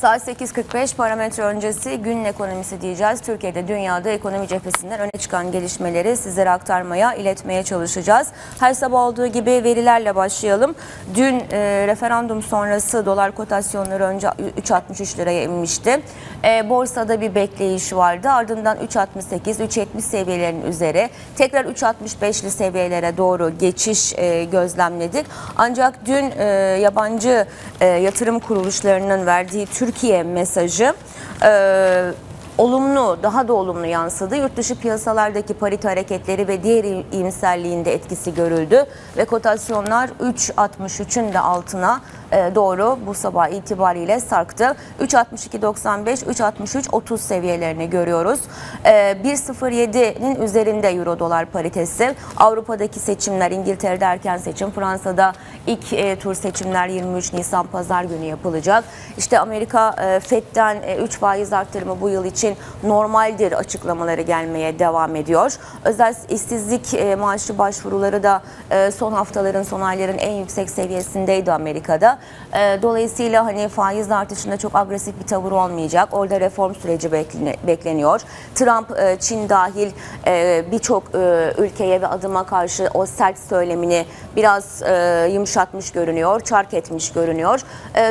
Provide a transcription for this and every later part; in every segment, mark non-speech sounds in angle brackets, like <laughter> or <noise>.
Saat 8.45 parametre öncesi günün ekonomisi diyeceğiz. Türkiye'de dünyada ekonomi cephesinden öne çıkan gelişmeleri sizlere aktarmaya, iletmeye çalışacağız. Her sabah olduğu gibi verilerle başlayalım. Dün e, referandum sonrası dolar kotasyonları önce 3.63 liraya inmişti. E, borsada bir bekleyiş vardı. Ardından 3.68, 3.70 seviyelerinin üzeri. Tekrar 3.65'li seviyelere doğru geçiş e, gözlemledik. Ancak dün e, yabancı e, yatırım kuruluşlarının verdiği Türkiye mesajı. E, olumlu, daha da olumlu yansıdı. Yurt dışı piyasalardaki parite hareketleri ve diğer iyimserliğinde etkisi görüldü ve kotasyonlar 3.63'ün de altına e, doğru bu sabah itibariyle sarktı. 3.62.95, 3.63.30 seviyelerini görüyoruz. 1.07'nin e, üzerinde euro dolar paritesi. Avrupa'daki seçimler, İngiltere'de erken seçim, Fransa'da ilk e, tur seçimler 23 Nisan pazar günü yapılacak. İşte Amerika FED'den 3 faiz arttırımı bu yıl için normaldir açıklamaları gelmeye devam ediyor. Özel işsizlik maaşı başvuruları da son haftaların, son ayların en yüksek seviyesindeydi Amerika'da. E, dolayısıyla hani faiz artışında çok agresif bir tavır olmayacak. Orada reform süreci bekleniyor. Trump, e, Çin dahil e, birçok ülkeye ve adıma karşı o sert söylemini biraz yumuşatmış görünüyor, çark etmiş görünüyor.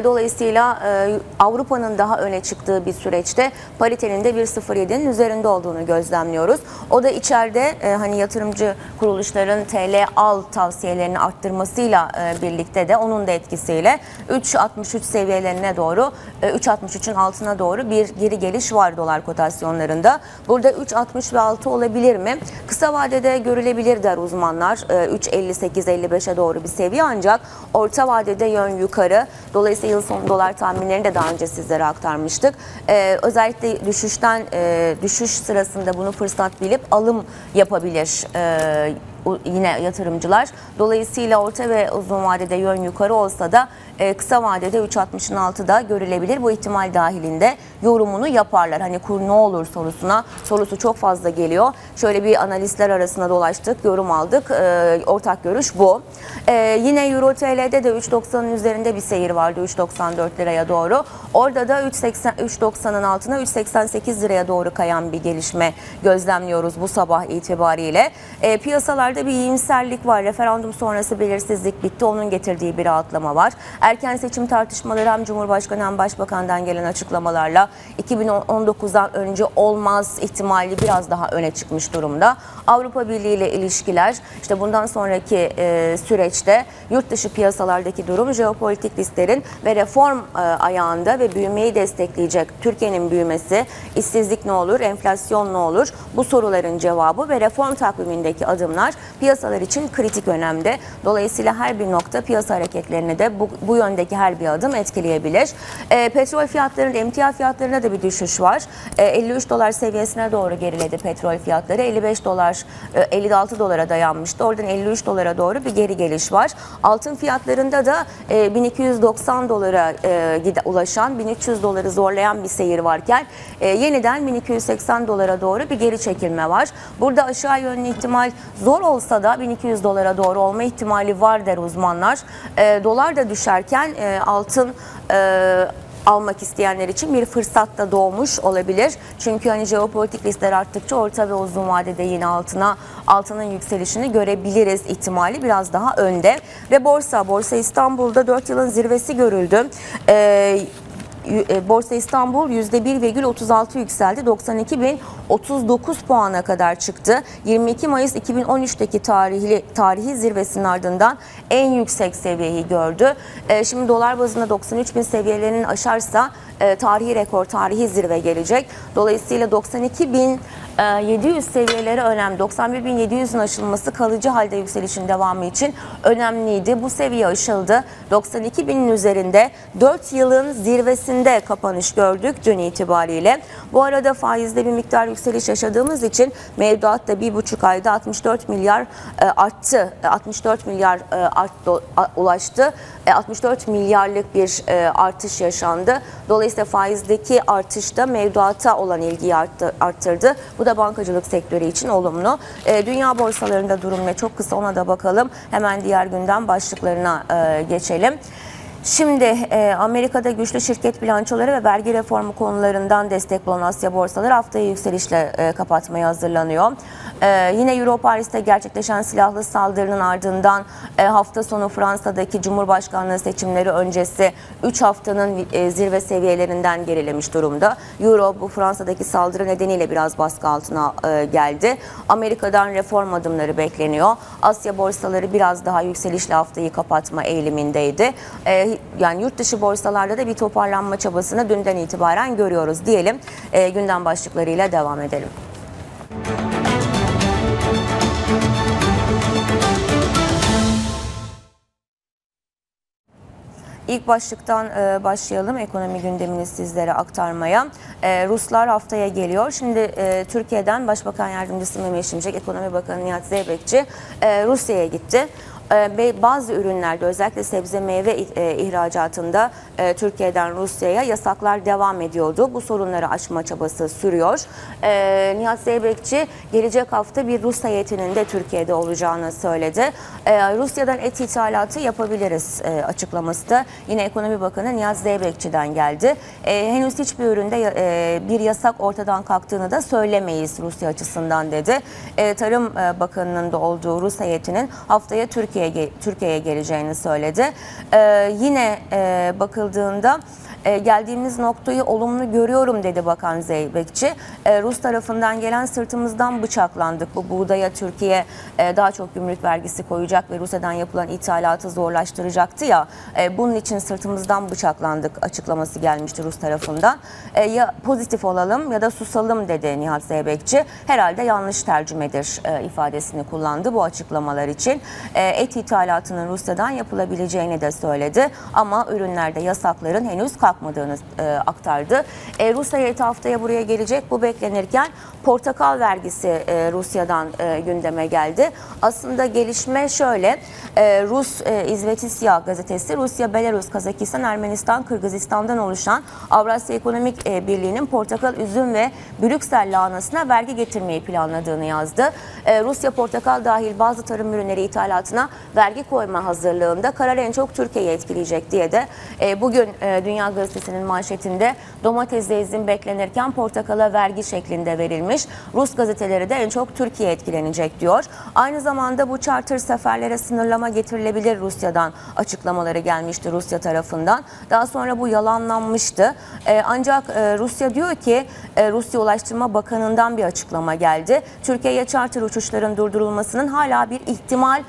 Dolayısıyla Avrupa'nın daha öne çıktığı bir süreçte paritenin de 1.07'nin üzerinde olduğunu gözlemliyoruz. O da içeride hani yatırımcı kuruluşların TL al tavsiyelerini arttırmasıyla birlikte de onun da etkisiyle 3.63 seviyelerine doğru 3.63'ün e, altına doğru bir geri geliş var dolar kotasyonlarında. Burada 3.60 ve 6 olabilir mi? Kısa vadede görülebilir der uzmanlar. 3.58-55'e doğru bir seviye ancak orta vadede yön yukarı. Dolayısıyla yıl sonu dolar tahminlerini de daha önce sizlere aktarmıştık. Ee, özellikle düşüşten e, düşüş sırasında bunu fırsat bilip alım yapabilir. E, yine yatırımcılar. Dolayısıyla orta ve uzun vadede yön yukarı olsa da kısa vadede 3.60'ın altı da görülebilir. Bu ihtimal dahilinde yorumunu yaparlar. Hani kur ne olur sorusuna sorusu çok fazla geliyor. Şöyle bir analistler arasında dolaştık, yorum aldık. E, ortak görüş bu. E, yine Euro TL'de de 3.90'ın üzerinde bir seyir vardı 3.94 liraya doğru. Orada da 3.90'ın altına 3.88 liraya doğru kayan bir gelişme gözlemliyoruz bu sabah itibariyle. E, piyasalarda bir iyimserlik var. Referandum sonrası belirsizlik bitti. Onun getirdiği bir rahatlama var. Erken seçim tartışmaları hem Cumhurbaşkanı hem Başbakan'dan gelen açıklamalarla 2019'dan önce olmaz ihtimali biraz daha öne çıkmış durumda. Avrupa Birliği ile ilişkiler işte bundan sonraki e, süreçte yurt dışı piyasalardaki durum jeopolitik risklerin ve reform e, ayağında ve büyümeyi destekleyecek Türkiye'nin büyümesi, işsizlik ne olur, enflasyon ne olur bu soruların cevabı ve reform takvimindeki adımlar piyasalar için kritik önemde. Dolayısıyla her bir nokta piyasa hareketlerini de bu, bu yöndeki her bir adım etkileyebilir. E, petrol fiyatlarında, emtia fiyatlarında da bir düşüş var. E, 53 dolar seviyesine doğru geriledi petrol fiyatları. 55 dolar, e, 56 dolara dayanmıştı. Oradan 53 dolara doğru bir geri geliş var. Altın fiyatlarında da e, 1290 dolara e, ulaşan, 1300 doları zorlayan bir seyir varken e, yeniden 1280 dolara doğru bir geri çekilme var. Burada aşağı yönlü ihtimal zor olsa da 1200 dolara doğru olma ihtimali var der uzmanlar. E, dolar da düşerken e, altın e, almak isteyenler için bir fırsat da doğmuş olabilir. Çünkü hani jeopolitik riskler arttıkça orta ve uzun vadede yine altına altının yükselişini görebiliriz ihtimali biraz daha önde. Ve borsa, Borsa İstanbul'da 4 yılın zirvesi görüldü. Ee, Borsa İstanbul %1,36 yükseldi. 92.039 puana kadar çıktı. 22 Mayıs 2013'teki tarihli, tarihi zirvesinin ardından en yüksek seviyeyi gördü. E, şimdi dolar bazında 93 bin seviyelerinin aşarsa e, tarihi rekor, tarihi zirve gelecek. Dolayısıyla 92 bin 700 seviyeleri önemli. 91.700'ün aşılması kalıcı halde yükselişin devamı için önemliydi. Bu seviye aşıldı. 92.000'in üzerinde 4 yılın zirvesinde kapanış gördük dün itibariyle. Bu arada faizde bir miktar yükseliş yaşadığımız için mevduat da 1,5 ayda 64 milyar e, arttı. 64 milyar e, arttı, ulaştı. 64 milyarlık bir artış yaşandı. Dolayısıyla faizdeki artış da mevduata olan ilgiyi arttırdı. Bu da bankacılık sektörü için olumlu. E, dünya borsalarında durum ne? Çok kısa ona da bakalım. Hemen diğer günden başlıklarına e, geçelim. Şimdi e, Amerika'da güçlü şirket bilançoları ve vergi reformu konularından destek bulan Asya borsaları haftayı yükselişle e, kapatmaya hazırlanıyor. E, yine Euro Paris'te gerçekleşen silahlı saldırının ardından e, hafta sonu Fransa'daki Cumhurbaşkanlığı seçimleri öncesi 3 haftanın e, zirve seviyelerinden gerilemiş durumda. Euro bu Fransa'daki saldırı nedeniyle biraz baskı altına e, geldi. Amerika'dan reform adımları bekleniyor. Asya borsaları biraz daha yükselişle haftayı kapatma eğilimindeydi. E, yani yurt dışı borsalarda da bir toparlanma çabasını dünden itibaren görüyoruz diyelim. E, gündem başlıklarıyla devam edelim. İlk başlıktan e, başlayalım ekonomi gündemini sizlere aktarmaya. E, Ruslar haftaya geliyor. Şimdi e, Türkiye'den Başbakan Yardımcısı Mehmet Şimşek, Ekonomi Bakanı Nihat Zeybekçi Rusya'ya gitti. Ee, bazı ürünlerde özellikle sebze meyve e, ihracatında e, Türkiye'den Rusya'ya yasaklar devam ediyordu. Bu sorunları aşma çabası sürüyor. Ee, Nihat Zeybekçi gelecek hafta bir Rus heyetinin de Türkiye'de olacağını söyledi. Ee, Rusya'dan et ithalatı yapabiliriz e, açıklaması da yine Ekonomi Bakanı Nihat Zeybekçi'den geldi. Henüz hiçbir üründe bir yasak ortadan kalktığını da söylemeyiz Rusya açısından dedi. Tarım Bakanı'nın da olduğu Rus heyetinin haftaya Türkiye Türkiye'ye Türkiye'ye geleceğini söyledi. Ee, yine e, bakıldığında e, geldiğimiz noktayı olumlu görüyorum dedi Bakan Zeybekçi. E, Rus tarafından gelen sırtımızdan bıçaklandık. Bu buğdaya Türkiye e, daha çok gümrük vergisi koyacak ve Rusya'dan yapılan ithalatı zorlaştıracaktı ya. E, bunun için sırtımızdan bıçaklandık açıklaması gelmişti Rus tarafından. E, ya pozitif olalım ya da susalım dedi Nihat Zeybekçi. Herhalde yanlış tercümedir e, ifadesini kullandı bu açıklamalar için. E, et ithalatının Rusya'dan yapılabileceğini de söyledi. Ama ürünlerde yasakların henüz kalkmadı yapmadığını e, aktardı. E, Rusya heyeti haftaya buraya gelecek. Bu beklenirken portakal vergisi e, Rusya'dan e, gündeme geldi. Aslında gelişme şöyle. E, Rus e, İzvetisya gazetesi Rusya, Belarus, Kazakistan, Ermenistan, Kırgızistan'dan oluşan Avrasya Ekonomik e, Birliği'nin portakal, üzüm ve Brüksel lahanasına vergi getirmeyi planladığını yazdı. E, Rusya portakal dahil bazı tarım ürünleri ithalatına vergi koyma hazırlığında karar en çok Türkiye'yi etkileyecek diye de e, bugün e, Dünya Gazetesi'nin manşetinde domatesle izin beklenirken portakala vergi şeklinde verilmiş. Rus gazeteleri de en çok Türkiye etkilenecek diyor. Aynı zamanda bu charter seferlere sınırlama getirilebilir Rusya'dan açıklamaları gelmişti Rusya tarafından. Daha sonra bu yalanlanmıştı. Ee, ancak e, Rusya diyor ki e, Rusya Ulaştırma Bakanı'ndan bir açıklama geldi. Türkiye'ye charter uçuşların durdurulmasının hala bir ihtimal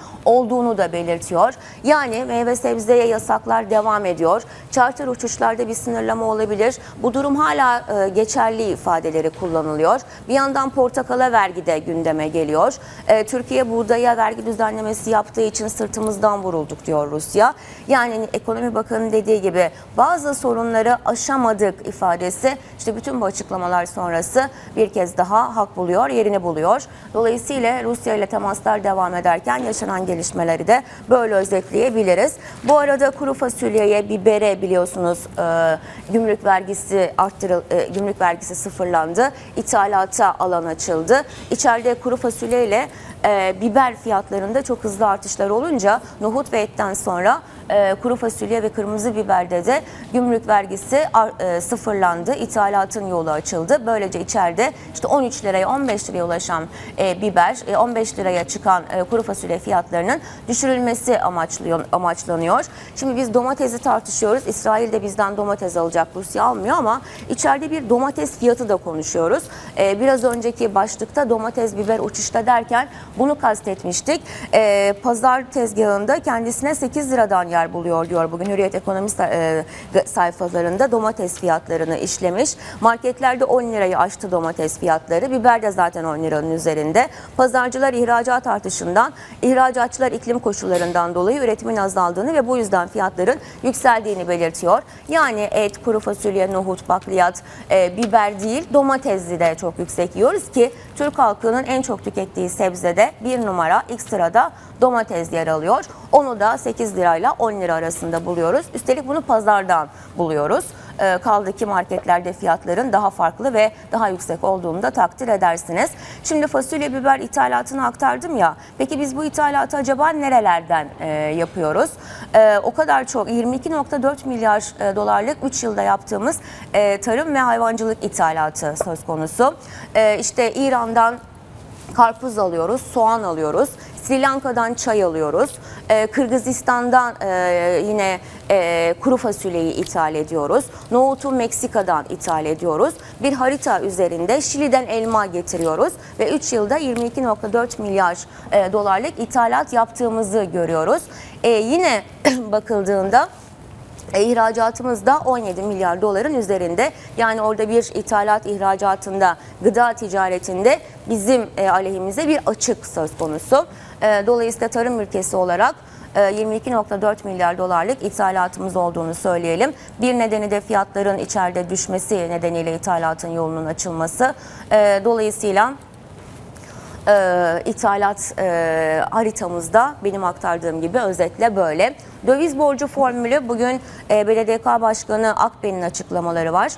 olduğunu da belirtiyor. Yani meyve sebzeye yasaklar devam ediyor. Charter uçuşlarda bir sınırlama olabilir. Bu durum hala e, geçerli ifadeleri kullanılıyor. Bir yandan portakala vergi de gündeme geliyor. E, Türkiye buğdaya vergi düzenlemesi yaptığı için sırtımızdan vurulduk diyor Rusya. Yani ekonomi bakanı dediği gibi bazı sorunları aşamadık ifadesi işte bütün bu açıklamalar sonrası bir kez daha hak buluyor, yerini buluyor. Dolayısıyla Rusya ile temaslar devam ederken yaşanan gelişmeleri de böyle özetleyebiliriz. Bu arada kuru fasulyeye, bibere biliyorsunuz e, gümrük vergisi arttırıl, e, gümrük vergisi sıfırlandı. İthalata alan açıldı. İçeride kuru fasulye ile e, biber fiyatlarında çok hızlı artışlar olunca nohut ve etten sonra e, kuru fasulye ve kırmızı biberde de gümrük vergisi e, sıfırlandı. İthalatın yolu açıldı. Böylece içeride işte 13 liraya 15 liraya ulaşan e, biber, e, 15 liraya çıkan e, kuru fasulye fiyatlarının düşürülmesi amaçlıyor, amaçlanıyor. Şimdi biz domatesi tartışıyoruz. İsrail de bizden domates alacak, Rusya almıyor ama içeride bir domates fiyatı da konuşuyoruz. E, biraz önceki başlıkta domates, biber uçuşta derken bunu kastetmiştik. E, pazar tezgahında kendisine 8 liradan yer buluyor diyor bugün Hürriyet Ekonomi e, sayfalarında domates fiyatlarını işlemiş. Marketlerde 10 lirayı aştı domates fiyatları. Biber de zaten 10 liranın üzerinde. Pazarcılar ihracat artışından, ihracatçılar iklim koşullarından dolayı üretimin azaldığını ve bu yüzden fiyatların yükseldiğini belirtiyor. Yani et, kuru fasulye, nohut, bakliyat, e, biber değil domatesli de çok yüksek yiyoruz ki Türk halkının en çok tükettiği sebzede bir numara ilk sırada domates yer alıyor. Onu da 8 lirayla 10 lira arasında buluyoruz. Üstelik bunu pazardan buluyoruz. E, kaldı ki marketlerde fiyatların daha farklı ve daha yüksek olduğunu da takdir edersiniz. Şimdi fasulye biber ithalatını aktardım ya. Peki biz bu ithalatı acaba nerelerden e, yapıyoruz? E, o kadar çok 22.4 milyar e, dolarlık 3 yılda yaptığımız e, tarım ve hayvancılık ithalatı söz konusu. E, işte İran'dan karpuz alıyoruz, soğan alıyoruz. Sri Lanka'dan çay alıyoruz. Ee, Kırgızistan'dan e, yine e, kuru fasulyeyi ithal ediyoruz. Nohutu Meksika'dan ithal ediyoruz. Bir harita üzerinde Şili'den elma getiriyoruz ve 3 yılda 22.4 milyar e, dolarlık ithalat yaptığımızı görüyoruz. E, yine <clears throat> bakıldığında e, ihracatımız da 17 milyar doların üzerinde. Yani orada bir ithalat ihracatında, gıda ticaretinde bizim e, aleyhimize bir açık söz konusu. E, dolayısıyla tarım ülkesi olarak 22.4 e, milyar dolarlık ithalatımız olduğunu söyleyelim. Bir nedeni de fiyatların içeride düşmesi nedeniyle ithalatın yolunun açılması. E, dolayısıyla e, ithalat e, haritamızda benim aktardığım gibi özetle böyle. Döviz borcu formülü bugün BDDK Başkanı Akben'in açıklamaları var.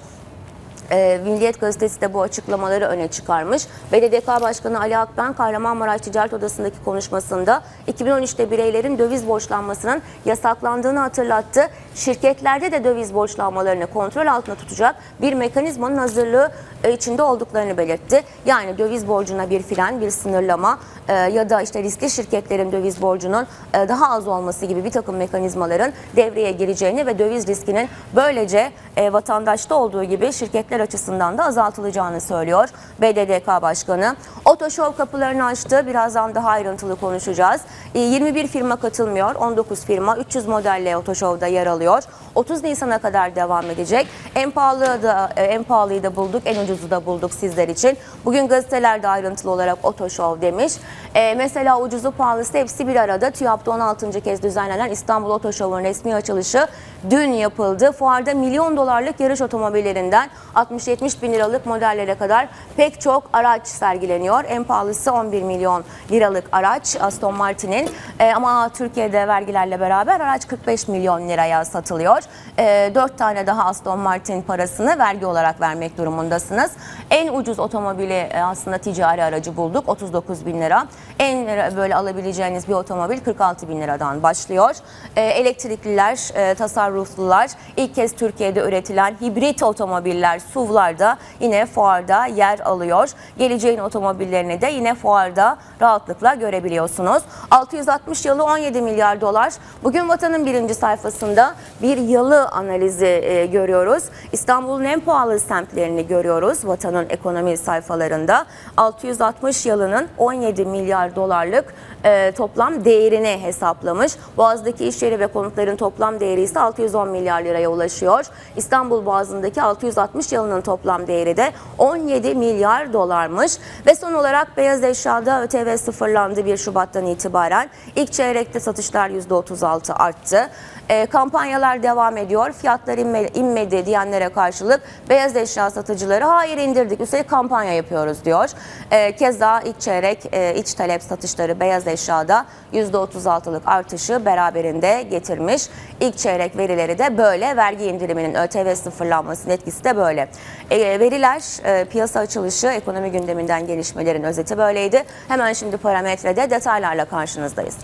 E, Milliyet Gazetesi de bu açıklamaları öne çıkarmış. BDDK Başkanı Ali Akben Kahramanmaraş Ticaret Odası'ndaki konuşmasında 2013'te bireylerin döviz borçlanmasının yasaklandığını hatırlattı. Şirketlerde de döviz borçlanmalarını kontrol altında tutacak bir mekanizmanın hazırlığı e, içinde olduklarını belirtti. Yani döviz borcuna bir fren, bir sınırlama e, ya da işte riskli şirketlerin döviz borcunun e, daha az olması gibi bir takım mekanizmaların devreye gireceğini ve döviz riskinin böylece vatandaşta olduğu gibi şirketler açısından da azaltılacağını söylüyor BDDK Başkanı. Otoşov kapılarını açtı. Birazdan daha ayrıntılı konuşacağız. 21 firma katılmıyor. 19 firma 300 modelle Otoşov'da yer alıyor. 30 Nisan'a kadar devam edecek. En pahalı da en pahalıyı da bulduk, en ucuzu da bulduk sizler için. Bugün gazetelerde ayrıntılı olarak Otoşov demiş. E, mesela ucuzu pahalısı hepsi bir arada. TÜYAP'ta 16. kez düzenlenen İstanbul Otoşov'un resmi açılışı dün yapıldı. Fuarda milyon dolarlık yarış otomobillerinden 60-70 bin liralık modellere kadar pek çok araç sergileniyor. En pahalısı 11 milyon liralık araç Aston Martin'in e, ama Türkiye'de vergilerle beraber araç 45 milyon liraya satılıyor. E, 4 tane daha Aston Martin parasını vergi olarak vermek durumundasınız. En ucuz otomobili e, aslında ticari aracı bulduk 39 bin lira. En böyle alabileceğiniz bir otomobil 46 bin liradan başlıyor. E, elektrikliler, e, tasarruflular ilk kez Türkiye'de üretilen hibrit otomobiller SUV'larda yine fuarda yer alıyor. Geleceğin otomobillerini de yine fuarda rahatlıkla görebiliyorsunuz. 660 yılı 17 milyar dolar. Bugün Vatan'ın birinci sayfasında bir yalı analizi e, görüyoruz. İstanbul'un en pahalı semtlerini görüyoruz Vatan'ın ekonomi sayfalarında. 660 yılının 17 milyar dolarlık e, toplam değerini hesaplamış. Boğaz'daki iş yeri ve konutların toplam değeri ise 610 milyar liraya ulaşıyor. İstanbul Boğazı'ndaki 660 yılının toplam değeri de 17 milyar dolarmış. Ve son olarak beyaz eşyada ÖTV sıfırlandı 1 Şubat'tan itibaren. İlk çeyrekte satışlar %36 arttı. E, kampanyalar devam ediyor. Fiyatlar inme, inmedi diyenlere karşılık beyaz eşya satıcıları hayır indirdik üstelik kampanya yapıyoruz diyor. E, keza ilk çeyrek e, iç talep satışları beyaz eşyada %36'lık artışı beraberinde getirmiş. İlk çeyrek verileri de böyle. Vergi indiriminin ÖTV sıfırlanmasının etkisi de böyle. E, veriler e, piyasa açılışı ekonomi gündeminden gelişmelerin özeti böyleydi. Hemen şimdi parametrede detaylarla karşınızdayız.